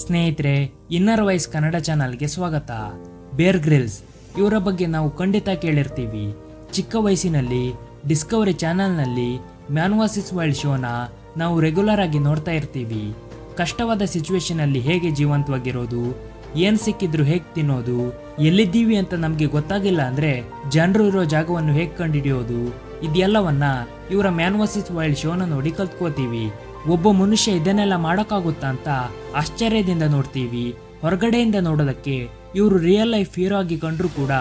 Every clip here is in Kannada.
ಸ್ನೇಹಿತರೆ ಇನ್ನರ್ ವಾಯ್ಸ್ ಕನ್ನಡ ಚಾನಲ್ಗೆ ಸ್ವಾಗತ. ಬೇರ್ ಗ್ರಿಲ್ಸ್ ಇವರ ಬಗ್ಗೆ ನಾವು ಖಂಡಿತ ಕೇಳಿರ್ತೀವಿ. ಚಿಕ್ಕ ವಯಸ್ಸಿನಲ್ಲಿ ಡಿಸ್ಕವರಿ ಚಾನಲ್ನಲ್ಲಿ ಮ್ಯಾನ್ವಾಸಿಸ್ ವರ್ಲ್ಡ್ ಶೋನ ನಾವು ರೆಗ್ಯುಲರ್ ಆಗಿ ನೋಡ್ತಾ ಇರ್ತೀವಿ. ಕಷ್ಟವಾದ ಸಿಚುವೇಶನ್ ಅಲ್ಲಿ ಹೇಗೆ ಜೀವಂತವಾಗಿರೋದು, ಏನು ಸಿಕ್ಕಿದ್ರು ಹೇಗೆ ತಿನ್ನೋದು, ಎಲ್ಲಿದ್ದೀವಿ ಅಂತ ನಮಗೆ ಗೊತ್ತಾಗಿಲ್ಲ ಅಂದ್ರೆ ಜನರು ಇರೋ ಜಾಗವನ್ನು ಹೇಗೆ ಕಂಡುಹಿಡಿಯೋದು ಇದೆಲ್ಲವನ್ನ ಇವರ ಮ್ಯಾನ್ವಾಸಿಸ್ ವೈಲ್ಡ್ ಶೋನ ನೋಡಿ ಕಲ್ತ್ಕೋತೀವಿ. ಒಬ್ಬ ಮನುಷ್ಯ ಇದನ್ನೆಲ್ಲ ಮಾಡೋಕ್ಕಾಗುತ್ತಾ ಅಂತ ಆಶ್ಚರ್ಯದಿಂದ ನೋಡ್ತೀವಿ. ಹೊರಗಡೆಯಿಂದ ನೋಡೋದಕ್ಕೆ ಇವರು ರಿಯಲ್ ಲೈಫ್ ಹೀರೋ ಆಗಿ ಕಂಡ್ರು ಕೂಡ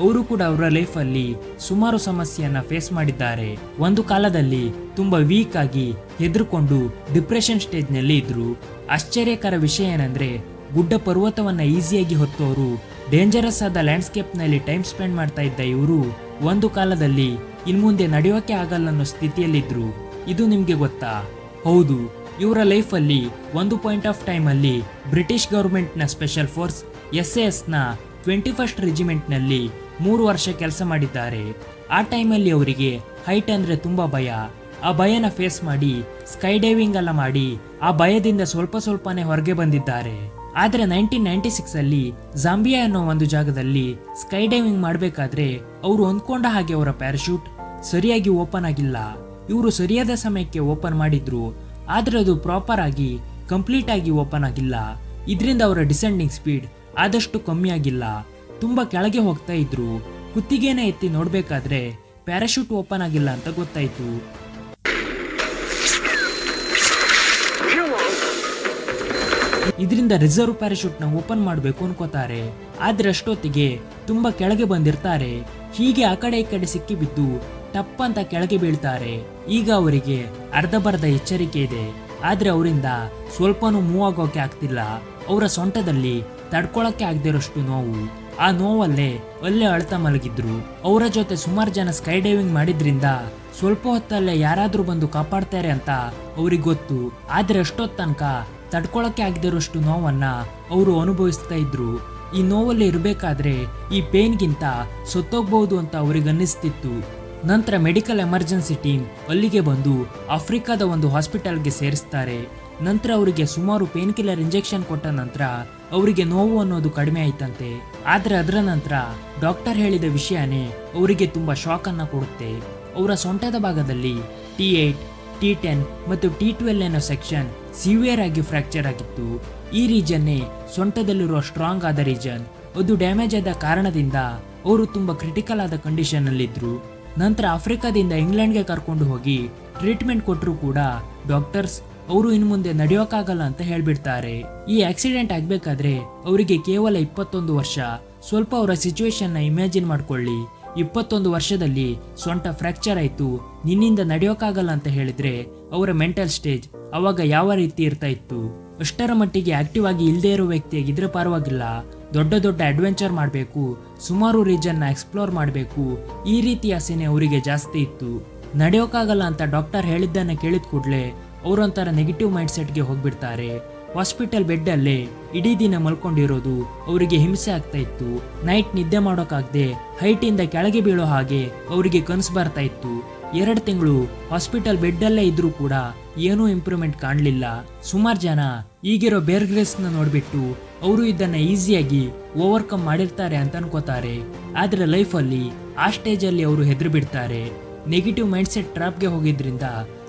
ಅವರು ಕೂಡ ಅವರ ಲೈಫಲ್ಲಿ ಸುಮಾರು ಸಮಸ್ಯೆಯನ್ನು ಫೇಸ್ ಮಾಡಿದ್ದಾರೆ. ಒಂದು ಕಾಲದಲ್ಲಿ ತುಂಬ ವೀಕ್ ಆಗಿ ಹೆದರ್ಕೊಂಡು ಡಿಪ್ರೆಷನ್ ಸ್ಟೇಜ್ನಲ್ಲಿ ಇದ್ದರು ಆಶ್ಚರ್ಯಕರ ವಿಷಯ ಏನಂದರೆ ಗುಡ್ಡ ಪರ್ವತವನ್ನು ಈಸಿಯಾಗಿ ಹೊತ್ತವರು ಡೇಂಜರಸ್ ಆದ ಲ್ಯಾಂಡ್ಸ್ಕೇಪ್ನಲ್ಲಿ ಟೈಮ್ ಸ್ಪೆಂಡ್ ಮಾಡ್ತಾ ಇದ್ದ ಇವರು ಒಂದು ಕಾಲದಲ್ಲಿ ಇನ್ಮುಂದೆ ನಡೆಯೋಕೆ ಆಗಲ್ಲ ಅನ್ನೋ ಸ್ಥಿತಿಯಲ್ಲಿದ್ದರು ಇದು ನಿಮಗೆ ಗೊತ್ತಾ? ಹೌದು, ಇವರ ಲೈಫಲ್ಲಿ ಒಂದು ಪಾಯಿಂಟ್ ಆಫ್ ಟೈಮಲ್ಲಿ ಬ್ರಿಟಿಷ್ ಗೌರ್ಮೆಂಟ್ನ ಸ್ಪೆಷಲ್ ಫೋರ್ಸ್ ಎಸ್ ಎಸ್ನ ಟ್ವೆಂಟಿ ಫಸ್ಟ್ ರೆಜಿಮೆಂಟ್ನಲ್ಲಿ ಮೂರು ವರ್ಷ ಕೆಲಸ ಮಾಡಿದ್ದಾರೆ. ಆ ಟೈಮಲ್ಲಿ ಅವರಿಗೆ ಹೈಟ್ ಅಂದ್ರೆ ತುಂಬಾ ಭಯ. ಆ ಭಯನ ಫೇಸ್ ಮಾಡಿ ಸ್ಕೈ ಡೈವಿಂಗ್ ಎಲ್ಲ ಮಾಡಿ, ಆ ಭಯದಿಂದ ಸ್ವಲ್ಪ ಸ್ವಲ್ಪನೇ ಹೊರಗೆ ಬಂದಿದ್ದಾರೆ. ಆದರೆ ನೈನ್ಟೀನ್ ನೈಂಟಿ ಸಿಕ್ಸಲ್ಲಿ ಜಾಂಬಿಯಾ ಅನ್ನೋ ಒಂದು ಜಾಗದಲ್ಲಿ ಸ್ಕೈ ಡೈವಿಂಗ್ ಮಾಡಬೇಕಾದ್ರೆ ಅವರು ಹೊಂದ್ಕೊಂಡ ಹಾಗೆ ಅವರ ಪ್ಯಾರಾಶೂಟ್ ಸರಿಯಾಗಿ ಓಪನ್ ಆಗಿಲ್ಲ. ಇವರು ಸರಿಯಾದ ಸಮಯಕ್ಕೆ ಓಪನ್ ಮಾಡಿದ್ರು, ಆದ್ರೆ ಅದು ಪ್ರಾಪರ್ ಆಗಿ ಕಂಪ್ಲೀಟ್ ಆಗಿ ಓಪನ್ ಆಗಿಲ್ಲ. ಇದರಿಂದ ಅವರ ಡಿಸೆಂಡಿಂಗ್ ಸ್ಪೀಡ್ ಆದಷ್ಟು ಕಮ್ಮಿ ಆಗಿಲ್ಲ. ತುಂಬಾ ಕೆಳಗೆ ಹೋಗ್ತಾ ಇದ್ರು. ಕುತ್ತಿಗೆನ ಎತ್ತಿ ನೋಡಬೇಕಾದ್ರೆ ಪ್ಯಾರಾಶೂಟ್ ಓಪನ್ ಆಗಿಲ್ಲ ಅಂತ ಗೊತ್ತಾಯಿತು. ಇದರಿಂದ ರಿಸರ್ವ್ ಪ್ಯಾರಾಶೂಟ್ನ ಓಪನ್ ಮಾಡಬೇಕು ಅನ್ಕೋತಾರೆ. ಆದ್ರೆ ಅಷ್ಟೊತ್ತಿಗೆ ತುಂಬಾ ಕೆಳಗೆ ಬಂದಿರ್ತಾರೆ. ಹೀಗೆ ಆ ಕಡೆ ಈ ಕಡೆ ಸಿಕ್ಕಿ ಬಿದ್ದು ಟಪ್ ಅಂತ ಕೆಳಗೆ ಬೀಳ್ತಾರೆ. ಈಗ ಅವರಿಗೆ ಅರ್ಧಬರ್ಧ ಎಚ್ಚರಿಕೆ ಇದೆ. ಆದ್ರೆ ಅವರಿಂದ ಸ್ವಲ್ಪನೂ ಮೂವ್ ಆಗೋಕೆ ಆಗ್ತಿಲ್ಲ. ಅವರ ಸೊಂಟದಲ್ಲಿ ತಡ್ಕೊಳಕ್ಕೆ ಆಗದಿರೋಷ್ಟು ನೋವು. ಆ ನೋವಲ್ಲೇ ಅಲ್ಲೇ ಅಳ್ತಾ ಮಲಗಿದ್ರು. ಅವರ ಜೊತೆ ಸುಮಾರು ಜನ ಸ್ಕೈ ಡೈವಿಂಗ್ ಮಾಡಿದ್ರಿಂದ ಸ್ವಲ್ಪ ಹೊತ್ತಲ್ಲೇ ಯಾರಾದ್ರೂ ಬಂದು ಕಾಪಾಡ್ತಾರೆ ಅಂತ ಅವ್ರಿಗೆ ಗೊತ್ತು. ಆದ್ರೆ ಅಷ್ಟೊತ್ತು ತನಕ ತಡ್ಕೊಳಕ್ಕೆ ಆಗದಿರೋಷ್ಟು ನೋವನ್ನ ಅವರು ಅನುಭವಿಸ್ತಾ ಇದ್ರು. ಈ ನೋವಲ್ಲಿ ಇರಬೇಕಾದ್ರೆ ಈ ಪೇನ್ಗಿಂತ ಸತ್ತೋಗ್ಬಹುದು ಅಂತ ಅವ್ರಿಗೆ ಅನ್ನಿಸ್ತಿತ್ತು ನಂತರ ಮೆಡಿಕಲ್ ಎಮರ್ಜೆನ್ಸಿ ಟೀಮ್ ಅಲ್ಲಿಗೆ ಬಂದು ಆಫ್ರಿಕಾದ ಒಂದು ಹಾಸ್ಪಿಟಲ್ಗೆ ಸೇರಿಸ್ತಾರೆ. ನಂತರ ಅವರಿಗೆ ಸುಮಾರು ಪೇನ್ ಕಿಲ್ಲರ್ ಇಂಜೆಕ್ಷನ್ ಕೊಟ್ಟ ನಂತರ ಅವರಿಗೆ ನೋವು ಅನ್ನೋದು ಕಡಿಮೆ ಆಯ್ತಂತೆ. ಆದರೆ ಅದರ ನಂತರ ಡಾಕ್ಟರ್ ಹೇಳಿದ ವಿಷಯನೇ ಅವರಿಗೆ ತುಂಬಾ ಶಾಕ್ ಅನ್ನ ಕೊಡುತ್ತೆ. ಅವರ ಸೊಂಟದ ಭಾಗದಲ್ಲಿ ಟಿ ಏಟ್, ಟಿ ಟೆನ್ ಮತ್ತು ಟಿ ಟ್ವೆಲ್ ಅನ್ನೋ ಸೆಕ್ಷನ್ ಸಿವಿಯರ್ ಆಗಿ ಫ್ರಾಕ್ಚರ್ ಆಗಿತ್ತು. ಈ ರೀಜನ್ನೇ ಸೊಂಟದಲ್ಲಿರುವ ಸ್ಟ್ರಾಂಗ್ ಆದ ರೀಜನ್. ಅದು ಡ್ಯಾಮೇಜ್ ಆದ ಕಾರಣದಿಂದ ಅವರು ತುಂಬಾ ಕ್ರಿಟಿಕಲ್ ಆದ ಕಂಡೀಷನ್ ಅಲ್ಲಿದ್ರು ನಂತರ ಆಫ್ರಿಕಾದಿಂದ ಇಂಗ್ಲೆಂಡ್ಗೆ ಕರ್ಕೊಂಡು ಹೋಗಿ ಟ್ರೀಟ್ಮೆಂಟ್ ಕೊಟ್ಟರು ಕೂಡ ಡಾಕ್ಟರ್ಸ್ ಅವರು ಇನ್ನು ಮುಂದೆ ನಡೆಯೋಕ್ಕಾಗಲ್ಲ ಅಂತ ಹೇಳ್ಬಿಡ್ತಾರೆ. ಈ ಆಕ್ಸಿಡೆಂಟ್ ಆಗಬೇಕಾದ್ರೆ ಅವರಿಗೆ ಕೇವಲ ಇಪ್ಪತ್ತೊಂದು ವರ್ಷ. ಸ್ವಲ್ಪ ಅವರ ಸಿಚುವೇಶನ್ನ ಇಮ್ಯಾಜಿನ್ ಮಾಡ್ಕೊಳ್ಳಿ. ಇಪ್ಪತ್ತೊಂದು ವರ್ಷದಲ್ಲಿ ಸೊಂಟ ಫ್ರ್ಯಾಕ್ಚರ್ ಆಯಿತು. ನಿನ್ನಿಂದ ನಡೆಯೋಕ್ಕಾಗಲ್ಲ ಅಂತ ಹೇಳಿದ್ರೆ ಅವರ ಮೆಂಟಲ್ ಸ್ಟೇಜ್ ಅವಾಗ ಯಾವ ರೀತಿ ಇರ್ತಾ ಇತ್ತು? ಅಷ್ಟರ ಮಟ್ಟಿಗೆ ಆಕ್ಟಿವ್ ಆಗಿ ಇಲ್ಲದೆ ಇರೋ ವ್ಯಕ್ತಿಯಾಗಿದ್ರೆ ಪರವಾಗಿಲ್ಲ. ದೊಡ್ಡ ದೊಡ್ಡ ಅಡ್ವೆಂಚರ್ ಮಾಡಬೇಕು, ಸುಮಾರು ರೀಜನ್ನ ಎಕ್ಸ್ಪ್ಲೋರ್ ಮಾಡಬೇಕು. ಈ ರೀತಿ ಆಸೆನೆ ಅವರಿಗೆ ಜಾಸ್ತಿ ಇತ್ತು. ನಡೆಯೋಕ್ಕಾಗಲ್ಲ ಅಂತ ಡಾಕ್ಟರ್ ಹೇಳಿದ್ದನ್ನ ಕೇಳಿದ ಕೂಡಲೇ ಅವರೊಂಥರ ನೆಗೆಟಿವ್ ಮೈಂಡ್ ಸೆಟ್ಗೆ ಹೋಗ್ಬಿಡ್ತಾರೆ. ಹಾಸ್ಪಿಟಲ್ ಬೆಡ್ ಅಲ್ಲೇ ಇಡೀ ದಿನ ಮಲ್ಕೊಂಡಿರೋದು ಅವರಿಗೆ ಹಿಂಸೆ ಆಗ್ತಾ ಇತ್ತು. ನೈಟ್ ನಿದ್ದೆ ಮಾಡೋಕ್ಕಾಗದೆ ಹೈಟ್ ಇಂದ ಕೆಳಗೆ ಬೀಳೋ ಹಾಗೆ ಅವರಿಗೆ ಕನಸು ಬರ್ತಾ ಇತ್ತು. ಎರಡು ತಿಂಗಳು ಹಾಸ್ಪಿಟಲ್ ಬೆಡ್ ಅಲ್ಲೇ ಇದ್ರೂ ಕೂಡ ಏನೂ ಇಂಪ್ರೂವ್ಮೆಂಟ್ ಕಾಣಲಿಲ್ಲ. ಸುಮಾರು ಜನ ಈಗಿರೋ ಬೇರ್ಗ್ರೇಸ್ನ ನೋಡಿಬಿಟ್ಟು ಅವರು ಇದನ್ನು ಈಸಿಯಾಗಿ ಓವರ್ಕಮ್ ಮಾಡಿರ್ತಾರೆ ಅಂತ ಅನ್ಕೋತಾರೆ. ಆದರೆ ಲೈಫಲ್ಲಿ ಆ ಸ್ಟೇಜಲ್ಲಿ ಅವರು ಹೆದರು ಬಿಡ್ತಾರೆ ನೆಗೆಟಿವ್ ಮೈಂಡ್ ಸೆಟ್ ಟ್ರಾಪ್ಗೆ ಹೋಗಿದ್ರಿಂದ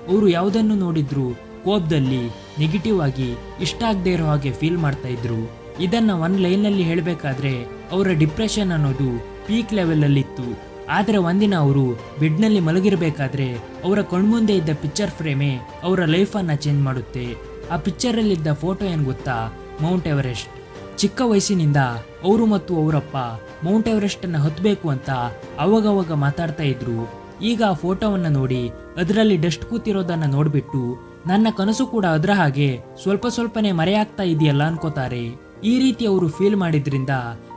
ಅವರು ಯಾವುದನ್ನು ನೋಡಿದ್ರು ಕೋಪದಲ್ಲಿ ನೆಗೆಟಿವ್ ಆಗಿ ಇಷ್ಟ ಆಗದೆ ಇರೋ ಹಾಗೆ ಫೀಲ್ ಮಾಡ್ತಾ ಇದ್ರು. ಇದನ್ನು ಒನ್ ಲೈನಲ್ಲಿ ಹೇಳಬೇಕಾದ್ರೆ ಅವರ ಡಿಪ್ರೆಷನ್ ಅನ್ನೋದು ಪೀಕ್ ಲೆವೆಲಲ್ಲಿತ್ತು ಆದ್ರೆ ಒಂದಿನ ಅವರು ಬೆಡ್ನಲ್ಲಿ ಮಲಗಿರಬೇಕಾದ್ರೆ ಅವರ ಕಣ್ಮುಂದೆ ಇದ್ದ ಪಿಕ್ಚರ್ ಫ್ರೇಮೇ ಅವರ ಲೈಫನ್ನು ಚೇಂಜ್ ಮಾಡುತ್ತೆ. ಆ ಪಿಕ್ಚರಲ್ಲಿದ್ದ ಫೋಟೋ ಏನು ಗೊತ್ತಾ? Mount Everest. ಚಿಕ್ಕ ವಯಸ್ಸಿನಿಂದ ಅವರು ಮತ್ತು ಅವರಪ್ಪ ಮೌಂಟ್ ಎವರೆಸ್ಟನ್ನು ಹತ್ತಬೇಕು ಅಂತ ಅವಾಗವಾಗ ಮಾತಾಡ್ತಾ ಇದ್ರು. ಈಗ ಆ ಫೋಟೋವನ್ನು ನೋಡಿ ಅದರಲ್ಲಿ ಡಸ್ಟ್ ಕೂತಿರೋದನ್ನು ನೋಡಿಬಿಟ್ಟು ನನ್ನ ಕನಸು ಕೂಡ ಅದರ ಹಾಗೆ ಸ್ವಲ್ಪ ಸ್ವಲ್ಪನೇ ಮರೆಯಾಗ್ತಾ ಇದೆಯಲ್ಲ ಅನ್ಕೋತಾರೆ. ಈ ರೀತಿ ಅವರು ಫೀಲ್ ಮಾಡಿದ್ರಿಂದ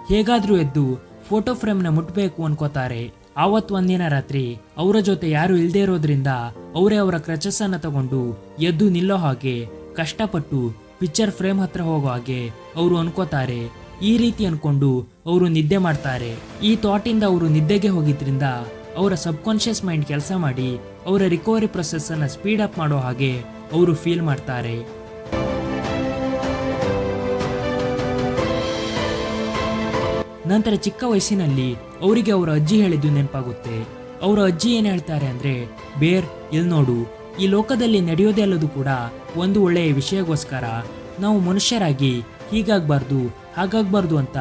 ಹೇಗಾದರೂ ಎದ್ದು ಫೋಟೋ ಫ್ರೇಮ್ನ ಮುಟ್ಟಬೇಕು ಅನ್ಕೋತಾರೆ. ಆವತ್ ಒಂದಿನ ರಾತ್ರಿ ಅವರ ಜೊತೆ ಯಾರು ಇಲ್ಲದೇ ಇರೋದ್ರಿಂದ ಅವರೇ ಅವರ ಕ್ರಚಸ್ಸನ್ನು ತಗೊಂಡು ಎದ್ದು ನಿಲ್ಲೋ ಹಾಗೆ ಕಷ್ಟಪಟ್ಟು ಪಿಕ್ಚರ್ ಫ್ರೇಮ್ ಹತ್ರ ಹೋಗೋ ಹಾಗೆ ಅವರು ಅನ್ಕೋತಾರೆ. ಈ ರೀತಿ ಅನ್ಕೊಂಡು ಅವರು ನಿದ್ದೆ ಮಾಡ್ತಾರೆ. ಈ ಥಾಟಿಂದ ಅವರು ನಿದ್ದೆಗೆ ಹೋಗಿದ್ರಿಂದ ಅವರ ಸಬ್ಕಾನ್ಷಿಯಸ್ ಮೈಂಡ್ ಕೆಲಸ ಮಾಡಿ ಅವರ ರಿಕವರಿ ಪ್ರೊಸೆಸ್ ಅನ್ನ ಸ್ಪೀಡ್ ಅಪ್ ಮಾಡೋ ಹಾಗೆ ಅವರು ಫೀಲ್ ಮಾಡ್ತಾರೆ. ನಂತರ ಚಿಕ್ಕ ವಯಸ್ಸಿನಲ್ಲಿ ಅವರಿಗೆ ಅವರ ಅಜ್ಜಿ ಹೇಳಿದ್ದು ನೆನಪಾಗುತ್ತೆ. ಅವರ ಅಜ್ಜಿ ಏನು ಹೇಳ್ತಾರೆ ಅಂದರೆ, ಬೇರ್ ಇಲ್ಲಿ ನೋಡು, ಈ ಲೋಕದಲ್ಲಿ ನಡೆಯೋದೇ ಅಲ್ಲದು ಕೂಡ ಒಂದು ಒಳ್ಳೆಯ ವಿಷಯಕ್ಕೋಸ್ಕರ ನಾವು ಮನುಷ್ಯರಾಗಿ ಹೀಗಾಗಬಾರ್ದು, ಹಾಗಾಗಬಾರ್ದು ಅಂತ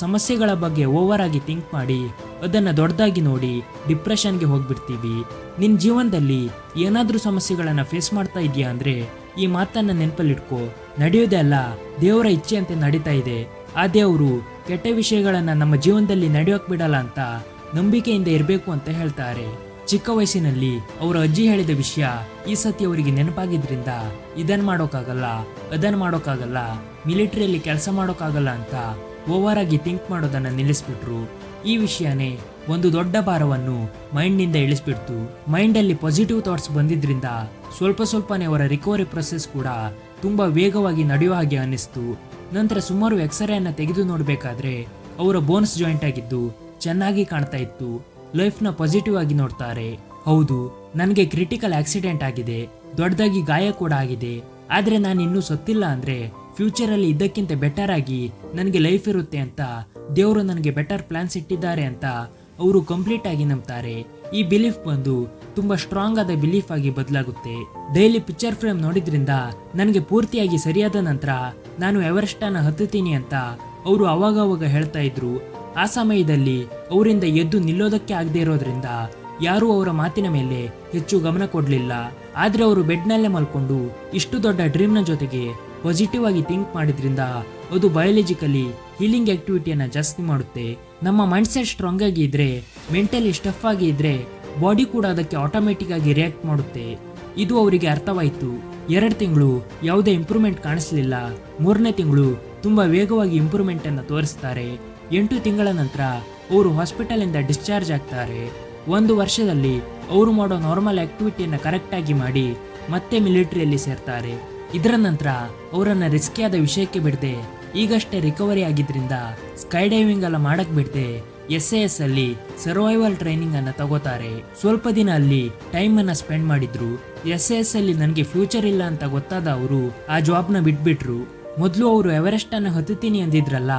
ಸಮಸ್ಯೆಗಳ ಬಗ್ಗೆ ಓವರ್ ಆಗಿ ಥಿಂಕ್ ಮಾಡಿ ಅದನ್ನು ದೊಡ್ಡದಾಗಿ ನೋಡಿ ಡಿಪ್ರೆಷನ್ಗೆ ಹೋಗಿಬಿಡ್ತೀವಿ. ನಿನ್ನ ಜೀವನದಲ್ಲಿ ಏನಾದರೂ ಸಮಸ್ಯೆಗಳನ್ನು ಫೇಸ್ ಮಾಡ್ತಾ ಇದೆಯಾ ಅಂದರೆ, ಈ ಮಾತನ್ನು ನೆನಪಲ್ಲಿಟ್ಕೋ. ನಡೆಯೋದೇ ಅಲ್ಲ, ದೇವರ ಇಚ್ಛೆಯಂತೆ ನಡೀತಾ ಇದೆ. ಆ ದೇವರು ಕೆಟ್ಟ ವಿಷಯಗಳನ್ನು ನಮ್ಮ ಜೀವನದಲ್ಲಿ ನಡೆಯೋಕೆ ಬಿಡಲ್ಲ ಅಂತ ನಂಬಿಕೆಯಿಂದ ಇರಬೇಕು ಅಂತ ಹೇಳ್ತಾರೆ. ಚಿಕ್ಕ ವಯಸ್ಸಿನಲ್ಲಿ ಅವರ ಅಜ್ಜಿ ಹೇಳಿದ ವಿಷಯ ಈ ಸತಿ ಅವರಿಗೆ ನೆನಪಾಗಿದ್ರಿಂದ ಇದನ್ನು ಮಾಡೋಕ್ಕಾಗಲ್ಲ ಅದನ್ನು ಮಾಡೋಕ್ಕಾಗಲ್ಲ ಮಿಲಿಟರಿಯಲ್ಲಿ ಕೆಲಸ ಮಾಡೋಕ್ಕಾಗಲ್ಲ ಅಂತ ಓವರ್ ಆಗಿ ಥಿಂಕ್ ಮಾಡೋದನ್ನ ನಿಲ್ಲಿಸ್ಬಿಟ್ರು. ಈ ವಿಷಯನೇ ಒಂದು ದೊಡ್ಡ ಭಾರವನ್ನು ಮೈಂಡ್ನಿಂದ ಇಳಿಸ್ಬಿಡ್ತು. ಮೈಂಡಲ್ಲಿ ಪಾಸಿಟಿವ್ ಥಾಟ್ಸ್ ಬಂದಿದ್ರಿಂದ ಸ್ವಲ್ಪ ಸ್ವಲ್ಪನೇ ಅವರ ರಿಕವರಿ ಪ್ರೊಸೆಸ್ ಕೂಡ ತುಂಬಾ ವೇಗವಾಗಿ ನಡೆಯುವ ಹಾಗೆ ಅನ್ನಿಸ್ತು. ನಂತರ ಸುಮಾರು ಎಕ್ಸ್ರೇಯನ್ನು ತೆಗೆದು ನೋಡಬೇಕಾದ್ರೆ ಅವರ ಬೋನ್ಸ್ ಜಾಯಿಂಟ್ ಆಗಿದ್ದು ಚೆನ್ನಾಗಿ ಕಾಣ್ತಾ ಇತ್ತು. ಲೈಫ್ನ ಪಾಸಿಟಿವ್ ಆಗಿ ನೋಡ್ತಾರೆ. ಹೌದು, ನನಗೆ ಕ್ರಿಟಿಕಲ್ ಆಕ್ಸಿಡೆಂಟ್ ಆಗಿದೆ. ದೊಡ್ಡದಾಗಿ ಗಾಯ ಕೂಡ ಆಗಿದೆ. ಆದರೆ ನಾನು ಇನ್ನೂ ಸತ್ತಿಲ್ಲ ಅಂದ್ರೆ ಫ್ಯೂಚರಲ್ಲಿ ಇದಕ್ಕಿಂತ ಬೆಟರ್ ಆಗಿ ನನಗೆ ಲೈಫ್ ಇರುತ್ತೆ ಅಂತ ದೇವರು ನನಗೆ ಬೆಟರ್ ಪ್ಲಾನ್ಸ್ ಇಟ್ಟಿದ್ದಾರೆ ಅಂತ ಅವರು ಕಂಪ್ಲೀಟ್ ಆಗಿ ನಂಬ್ತಾರೆ. ಈ ಬಿಲೀಫ್ ಬಂದು ತುಂಬಾ ಸ್ಟ್ರಾಂಗ್ ಆದ ಬಿಲೀಫ್ ಆಗಿ ಬದಲಾಗುತ್ತೆ. ಡೈಲಿ ಪಿಕ್ಚರ್ ಫ್ರೇಮ್ ನೋಡಿದ್ರಿಂದ ನನಗೆ ಪೂರ್ತಿಯಾಗಿ ಸರಿಯಾದ ನಂತರ ನಾನು ಎವರೆಸ್ಟ್ ಅನ್ನ ಹತ್ತುತ್ತೀನಿ ಅಂತ ಅವರು ಅವಾಗವಾಗ ಹೇಳ್ತಾ ಇದ್ರು. ಆ ಸಮಯದಲ್ಲಿ ಅವರಿಂದ ಎದ್ದು ನಿಲ್ಲೋದಕ್ಕೆ ಆಗದೆ ಇರೋದ್ರಿಂದ ಯಾರೂ ಅವರ ಮಾತಿನ ಮೇಲೆ ಹೆಚ್ಚು ಗಮನ ಕೊಡಲಿಲ್ಲ. ಆದ್ರೆ ಅವರು ಬೆಡ್ನಲ್ಲೇ ಮಲ್ಕೊಂಡು ಇಷ್ಟು ದೊಡ್ಡ ಡ್ರೀಮ್ನ ಜೊತೆಗೆ ಪಾಸಿಟಿವ್ ಆಗಿ ಥಿಂಕ್ ಮಾಡಿದ್ರಿಂದ ಅದು ಬಯಾಲಜಿಕಲಿ ಹೀಲಿಂಗ್ ಆಕ್ಟಿವಿಟಿಯನ್ನ ಜಾಸ್ತಿ ಮಾಡುತ್ತೆ. ನಮ್ಮ ಮೈಂಡ್ ಸೆಟ್ ಸ್ಟ್ರಾಂಗ್ ಆಗಿ ಇದ್ರೆ ಮೆಂಟಲಿ ಸ್ಟಫ್ ಆಗಿ ಇದ್ರೆ ಬಾಡಿ ಕೂಡ ಅದಕ್ಕೆ ಆಟೋಮೆಟಿಕ್ ಆಗಿ ರಿಯಾಕ್ಟ್ ಮಾಡುತ್ತೆ. ಇದು ಅವರಿಗೆ ಅರ್ಥವಾಯಿತು. ಎರಡು ತಿಂಗಳು ಯಾವುದೇ ಇಂಪ್ರೂವ್ಮೆಂಟ್ ಕಾಣಿಸ್ಲಿಲ್ಲ. ಮೂರನೇ ತಿಂಗಳು ತುಂಬಾ ವೇಗವಾಗಿ ಇಂಪ್ರೂವ್ಮೆಂಟ್ ಅನ್ನು ತೋರಿಸ್ತಾರೆ. ಎಂಟು ತಿಂಗಳ ನಂತರ ಅವರು ಹಾಸ್ಪಿಟಲಿಂದ ಡಿಸ್ಚಾರ್ಜ್ ಆಗ್ತಾರೆ. ಒಂದು ವರ್ಷದಲ್ಲಿ ಅವರು ಮಾಡೋ ನಾರ್ಮಲ್ ಆಕ್ಟಿವಿಟಿಯನ್ನು ಕರೆಕ್ಟ್ ಆಗಿ ಮಾಡಿ ಮತ್ತೆ ಮಿಲಿಟರಿಯಲ್ಲಿ ಸೇರ್ತಾರೆ. ಇದರ ನಂತರ ಅವರನ್ನು ರಿಸ್ಕಿಯಾದ ವಿಷಯಕ್ಕೆ ಬಿಡದೆ ಈಗಷ್ಟೇ ರಿಕವರಿ ಆಗಿದ್ದರಿಂದ ಸ್ಕೈ ಡೈವಿಂಗ್ ಎಲ್ಲ ಮಾಡಕ್ ಬಿಡದೆ ಎಸ್ ಎಸ್ ಅಲ್ಲಿ ಸರ್ವೈವಲ್ ಟ್ರೈನಿಂಗ್ ಅನ್ನ ತಗೋತಾರೆ. ಸ್ವಲ್ಪ ದಿನ ಅಲ್ಲಿ ಟೈಮ್ ಅನ್ನ ಸ್ಪೆಂಡ್ ಮಾಡಿದ್ರು. ಎಸ್ ಎಸ್ ಅಲ್ಲಿ ನನಗೆ ಫ್ಯೂಚರ್ ಇಲ್ಲ ಅಂತ ಗೊತ್ತಾದ ಅವರು ಆ ಜಾಬ್ನ ಬಿಟ್ಬಿಟ್ರು. ಮೊದಲು ಅವರು ಎವರೆಸ್ಟ್ ಅನ್ನ ಹತ್ತುತ್ತೀನಿ ಅಂದಿದ್ರಲ್ಲ,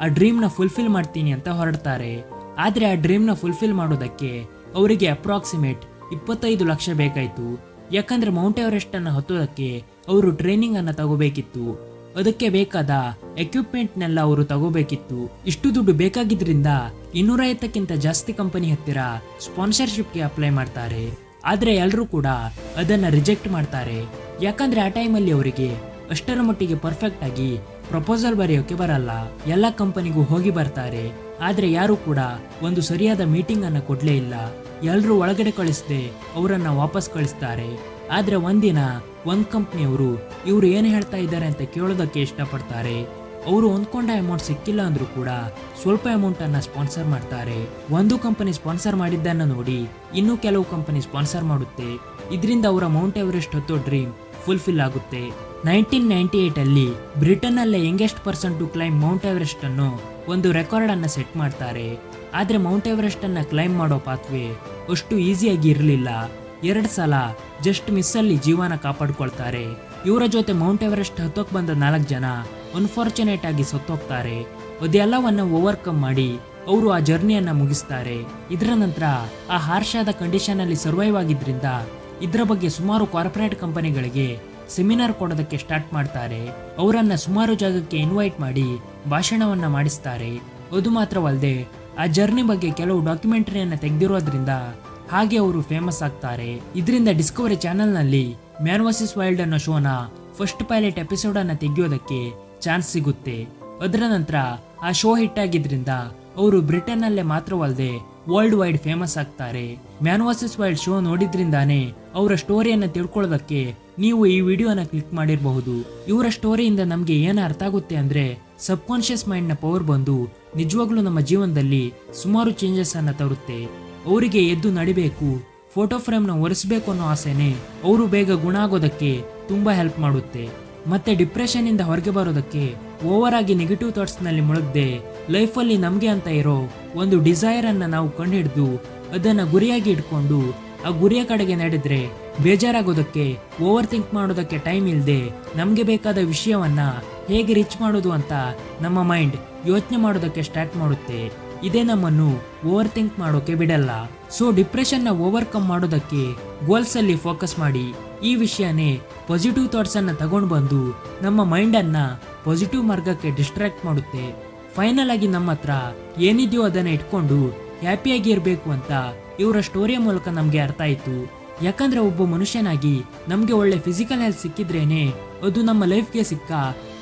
ಆ ಡ್ರೀಮ್ನ ಫುಲ್ಫಿಲ್ ಮಾಡ್ತೀನಿ ಅಂತ ಹೊರಡ್ತಾರೆ. ಆದ್ರೆ ಆ ಡ್ರೀಮ್ನ ಫುಲ್ಫಿಲ್ ಮಾಡೋದಕ್ಕೆ ಅವರಿಗೆ ಅಪ್ರಾಕ್ಸಿಮೇಟ್ ಇಪ್ಪತ್ತೈದು ಲಕ್ಷ ಬೇಕಾಯಿತು. ಯಾಕಂದ್ರೆ ಮೌಂಟ್ ಎವರೆಸ್ಟ್ ಅನ್ನು ಹತ್ತೋದಕ್ಕೆ ಅವರು ಟ್ರೈನಿಂಗ್ ಅನ್ನು ತಗೋಬೇಕಿತ್ತು. ಅದಕ್ಕೆ ಬೇಕಾದ ಎಕ್ವಿಪ್ಮೆಂಟ್ನೆಲ್ಲ ಅವರು ತಗೋಬೇಕಿತ್ತು. ಇಷ್ಟು ದುಡ್ಡು ಬೇಕಾಗಿದ್ರಿಂದ ಇನ್ನೂರೈವತ್ತಕ್ಕಿಂತ ಜಾಸ್ತಿ ಕಂಪನಿ ಹತ್ತಿರ ಸ್ಪಾನ್ಸರ್ಶಿಪ್ಗೆ ಅಪ್ಲೈ ಮಾಡ್ತಾರೆ. ಆದ್ರೆ ಎಲ್ಲರೂ ಕೂಡ ಅದನ್ನ ರಿಜೆಕ್ಟ್ ಮಾಡ್ತಾರೆ. ಯಾಕಂದ್ರೆ ಆ ಟೈಮಲ್ಲಿ ಅವರಿಗೆ ಅಷ್ಟರ ಮಟ್ಟಿಗೆ ಪರ್ಫೆಕ್ಟ್ ಆಗಿ ಪ್ರಪೋಸಲ್ ಬರೆಯೋಕೆ ಬರಲ್ಲ. ಎಲ್ಲ ಕಂಪನಿಗೂ ಹೋಗಿ ಬರ್ತಾರೆ. ಆದ್ರೆ ಯಾರು ಕೂಡ ಒಂದು ಸರಿಯಾದ ಮೀಟಿಂಗ್ ಅನ್ನ ಕೊಡ್ಲೇ ಇಲ್ಲ. ಎಲ್ಲರೂ ಒಳಗಡೆ ಕಳಿಸದೆ ಅವರನ್ನು ವಾಪಸ್ ಕಳಿಸ್ತಾರೆ. ಆದ್ರೆ ಒಂದಿನ ಒಂದ್ ಕಂಪ್ನಿಯವರು ಇವರು ಏನು ಹೇಳ್ತಾ ಇದ್ದಾರೆ ಅಂತ ಕೇಳೋದಕ್ಕೆ ಇಷ್ಟಪಡ್ತಾರೆ. ಅವರು ಹೊಂದ್ಕೊಂಡ ಅಮೌಂಟ್ ಸಿಕ್ಕಿಲ್ಲ ಅಂದರೂ ಕೂಡ ಸ್ವಲ್ಪ ಅಮೌಂಟ್ ಅನ್ನ ಸ್ಪಾನ್ಸರ್ ಮಾಡ್ತಾರೆ. ಒಂದು ಕಂಪನಿ ಸ್ಪಾನ್ಸರ್ ಮಾಡಿದ್ದನ್ನು ನೋಡಿ ಇನ್ನೂ ಕೆಲವು ಕಂಪನಿ ಸ್ಪಾನ್ಸರ್ ಮಾಡುತ್ತೆ. ಇದರಿಂದ ಅವರ ಮೌಂಟ್ ಎವರೆಸ್ಟ್ ಹೊತ್ತು ಡ್ರೀಮ್ ಫುಲ್ಫಿಲ್ ಆಗುತ್ತೆ. ನೈನ್ಟೀನ್ ನೈಂಟಿ ಏಟ್ ಅಲ್ಲಿ ಬ್ರಿಟನ್ ಅಲ್ಲೇ youngest person to climb Mount Everest ಅನ್ನು ಒಂದು ರೆಕಾರ್ಡ್ ಅನ್ನ ಸೆಟ್ ಮಾಡ್ತಾರೆ. ಆದರೆ ಮೌಂಟ್ ಎವರೆಸ್ಟ್ ಅನ್ನ ಕ್ಲೈಮ್ ಮಾಡೋ ಪಾತ್ವೆ ಅಷ್ಟು ಈಸಿಯಾಗಿ ಇರಲಿಲ್ಲ. ಎರಡ್ ಸಲ ಜಸ್ಟ್ ಮಿಸ್ ಅಲ್ಲಿ ಜೀವನ ಕಾಪಾಡ್ಕೊಳ್ತಾರೆ. ಇವರ ಜೊತೆ ಮೌಂಟ್ ಎವರೆಸ್ಟ್ ಹತ್ತೋಕ್ ಬಂದ ನಾಲ್ಕು ಜನ ಅನ್ಫಾರ್ಚುನೇಟ್ ಆಗಿ ಸತ್ತೋಗ್ತಾರೆ. ಅದೆಲ್ಲವನ್ನ ಓವರ್ಕಮ್ ಮಾಡಿ ಅವರು ಆ ಜರ್ನಿಯನ್ನ ಮುಗಿಸ್ತಾರೆ. ಇದರ ನಂತರ ಆ ಹಾರ್ಷಾದ ಕಂಡೀಷನ್ ಅಲ್ಲಿ ಸರ್ವೈವ್ ಆಗಿದ್ರಿಂದ ಇದರ ಬಗ್ಗೆ ಸುಮಾರು ಕಾರ್ಪೊರೇಟ್ ಕಂಪನಿಗಳಿಗೆ ಸೆಮಿನಾರ್ ಕೊಡೋದಕ್ಕೆ ಸ್ಟಾರ್ಟ್ ಮಾಡ್ತಾರೆ. ಅವರನ್ನು ಸುಮಾರು ಜಾಗಕ್ಕೆ ಇನ್ವೈಟ್ ಮಾಡಿ ಭಾಷಣವನ್ನ ಮಾಡಿಸ್ತಾರೆ. ಅದು ಮಾತ್ರವಲ್ಲದೆ ಆ ಜರ್ನಿ ಬಗ್ಗೆ ಕೆಲವು ಡಾಕ್ಯುಮೆಂಟರಿಯನ್ನ ತೆಗೆದಿರೋದ್ರಿಂದ ಹಾಗೆ ಅವರು ಫೇಮಸ್ ಆಗ್ತಾರೆ. ಇದರಿಂದ ಡಿಸ್ಕವರಿ ಚಾನೆಲ್ನಲ್ಲಿ ಮ್ಯಾನ್ ವರ್ಸಸ್ ವೈಲ್ಡ್ ಅನ್ನೋ ಶೋನ ಫಸ್ಟ್ ಪೈಲಟ್ ಎಪಿಸೋಡ್ ಅನ್ನ ತೆಗೆಯೋದಕ್ಕೆ ಚಾನ್ಸ್ ಸಿಗುತ್ತೆ. ಅದರ ನಂತರ ಆ ಶೋ ಹಿಟ್ ಆಗಿದ್ರಿಂದ ಅವರು ಬ್ರಿಟನ್ ಅಲ್ಲೇ ಮಾತ್ರವಲ್ಲದೆ ವರ್ಲ್ಡ್ ವೈಡ್ ಫೇಮಸ್ ಆಗ್ತಾರೆ. ಮ್ಯಾನ್ ವರ್ಸಸ್ ವೈಲ್ಡ್ ಶೋ ನೋಡಿದ್ರಿಂದಾನೇ ಅವರ ಸ್ಟೋರಿಯನ್ನ ತಿಳ್ಕೊಳ್ಳೋದಕ್ಕೆ ನೀವು ಈ ವಿಡಿಯೋನ ಕ್ಲಿಕ್ ಮಾಡಿರಬಹುದು. ಇವರ ಸ್ಟೋರಿಯಿಂದ ನಮಗೆ ಏನು ಅರ್ಥ ಆಗುತ್ತೆ ಅಂದ್ರೆ ಸಬ್ ಕಾನ್ಶಿಯಸ್ ಮೈಂಡ್ನ ಪವರ್ ಬಂದು ನಿಜವಾಗ್ಲೂ ನಮ್ಮ ಜೀವನದಲ್ಲಿ ಸುಮಾರು ಚೇಂಜಸ್ ಅನ್ನ ತರುತ್ತೆ. ಅವರಿಗೆ ಎದ್ದು ನಡಿಬೇಕು ಫೋಟೋ ಫ್ರೇಮ್ನ ಒರೆಸಬೇಕು ಅನ್ನೋ ಆಸೆನೆ ಅವರು ಬೇಗ ಗುಣ ಆಗೋದಕ್ಕೆ ತುಂಬ ಹೆಲ್ಪ್ ಮಾಡುತ್ತೆ. ಮತ್ತೆ ಡಿಪ್ರೆಷನ್ ಇಂದ ಹೊರಗೆ ಬರೋದಕ್ಕೆ ಓವರ್ ಆಗಿ ನೆಗೆಟಿವ್ ಥಾಟ್ಸ್ನಲ್ಲಿ ಮುಳುಗದೆ ಲೈಫಲ್ಲಿ ನಮಗೆ ಅಂತ ಇರೋ ಒಂದು ಡಿಸೈರನ್ನು ನಾವು ಕಂಡುಹಿಡಿದು ಅದನ್ನ ಗುರಿಯಾಗಿ ಇಟ್ಕೊಂಡು ಆ ಗುರಿಯ ಕಡೆಗೆ ನಡೆದ್ರೆ ಬೇಜಾರಾಗೋದಕ್ಕೆ ಓವರ್ ಥಿಂಕ್ ಮಾಡೋದಕ್ಕೆ ಟೈಮ್ ಇಲ್ಲದೆ ನಮಗೆ ಬೇಕಾದ ವಿಷಯವನ್ನ ಹೇಗೆ ರಿಚ್ ಮಾಡೋದು ಅಂತ ನಮ್ಮ ಮೈಂಡ್ ಯೋಚನೆ ಮಾಡೋದಕ್ಕೆ ಸ್ಟಾರ್ಟ್ ಮಾಡುತ್ತೆ. ಇದೇ ನಮ್ಮನ್ನು ಓವರ್ ಥಿಂಕ್ ಮಾಡೋಕೆ ಬಿಡಲ್ಲ. ಸೊ ಡಿಪ್ರೆಷನ್ನ ಓವರ್ಕಮ್ ಮಾಡೋದಕ್ಕೆ ಗೋಲ್ಸ್ ಅಲ್ಲಿ ಫೋಕಸ್ ಮಾಡಿ. ಈ ವಿಷಯನೇ ಪಾಸಿಟಿವ್ ಥಾಟ್ಸ್ ಅನ್ನ ತಗೊಂಡು ಬಂದು ನಮ್ಮ ಮೈಂಡ್ ಅನ್ನ ಪಾಸಿಟಿವ್ ಮಾರ್ಗಕ್ಕೆ ಡಿಸ್ಟ್ರಾಕ್ಟ್ ಮಾಡುತ್ತೆ. ಫೈನಲ್ ಆಗಿ ನಮ್ಮ ಹತ್ರ ಏನಿದೆಯೋ ಅದನ್ನ ಇಟ್ಕೊಂಡು ಹ್ಯಾಪಿಯಾಗಿ ಇರಬೇಕು ಅಂತ ಇವರ ಸ್ಟೋರಿಯ ಮೂಲಕ ನಮಗೆ ಅರ್ಥ ಆಯ್ತು. ಯಾಕಂದ್ರೆ ಒಬ್ಬ ಮನುಷ್ಯನಾಗಿ ನಮಗೆ ಒಳ್ಳೆ ಫಿಸಿಕಲ್ ಹೆಲ್ತ್ ಸಿಕ್ಕಿದ್ರೇನೆ ಅದು ನಮ್ಮ ಲೈಫ್ಗೆ ಸಿಕ್ಕ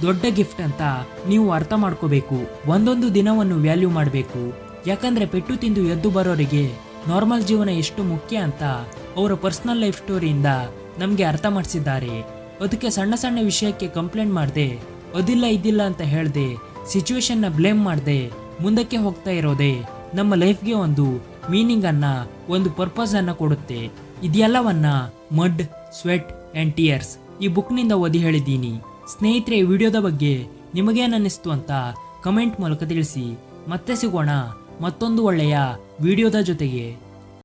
ದೊಡ್ಡ ಗಿಫ್ಟ್ ಅಂತ ನೀವು ಅರ್ಥ ಮಾಡ್ಕೋಬೇಕು. ಒಂದೊಂದು ದಿನವನ್ನು ವ್ಯಾಲ್ಯೂ ಮಾಡಬೇಕು. ಯಾಕಂದ್ರೆ ಪೆಟ್ಟು ತಿಂದು ಎದ್ದು ಬರೋರಿಗೆ ನಾರ್ಮಲ್ ಜೀವನ ಎಷ್ಟು ಮುಖ್ಯ ಅಂತ ಅವರ ಪರ್ಸನಲ್ ಲೈಫ್ ಸ್ಟೋರಿಯಿಂದ ನಮಗೆ ಅರ್ಥ ಮಾಡಿಸಿದ್ದಾರೆ. ಅದಕ್ಕೆ ಸಣ್ಣ ಸಣ್ಣ ವಿಷಯಕ್ಕೆ ಕಂಪ್ಲೇಂಟ್ ಮಾಡಿದೆ, ಅದಿಲ್ಲ ಇದಿಲ್ಲ ಅಂತ ಹೇಳ್ದೆ ಸಿಚುವೇಶನ್ನ ಬ್ಲೇಮ್ ಮಾಡದೆ, ಮುಂದಕ್ಕೆ ಹೋಗ್ತಾ ಇರೋದೇ ನಮ್ಮ ಲೈಫ್ಗೆ ಒಂದು ಮೀನಿಂಗನ್ನು ಒಂದು ಪರ್ಪಸನ್ನು ಕೊಡುತ್ತೆ. ಇದೆಲ್ಲವನ್ನ ಮಡ್ ಸ್ವೆಟ್ ಆ್ಯಂಡ್ ಟಿಯರ್ಸ್ ಈ ಬುಕ್ನಿಂದ ಓದಿ ಹೇಳಿದ್ದೀನಿ. ಸ್ನೇಹಿತರೆ ವಿಡಿಯೋದ ಬಗ್ಗೆ ನಿಮಗೇನನ್ನಿಸ್ತು ಅಂತ ಕಮೆಂಟ್ ಮೂಲಕ ತಿಳಿಸಿ. ಮತ್ತೆ ಸಿಗೋಣ ಮತ್ತೊಂದು ಒಳ್ಳೆಯ ವಿಡಿಯೋದ ಜೊತೆಗೆ.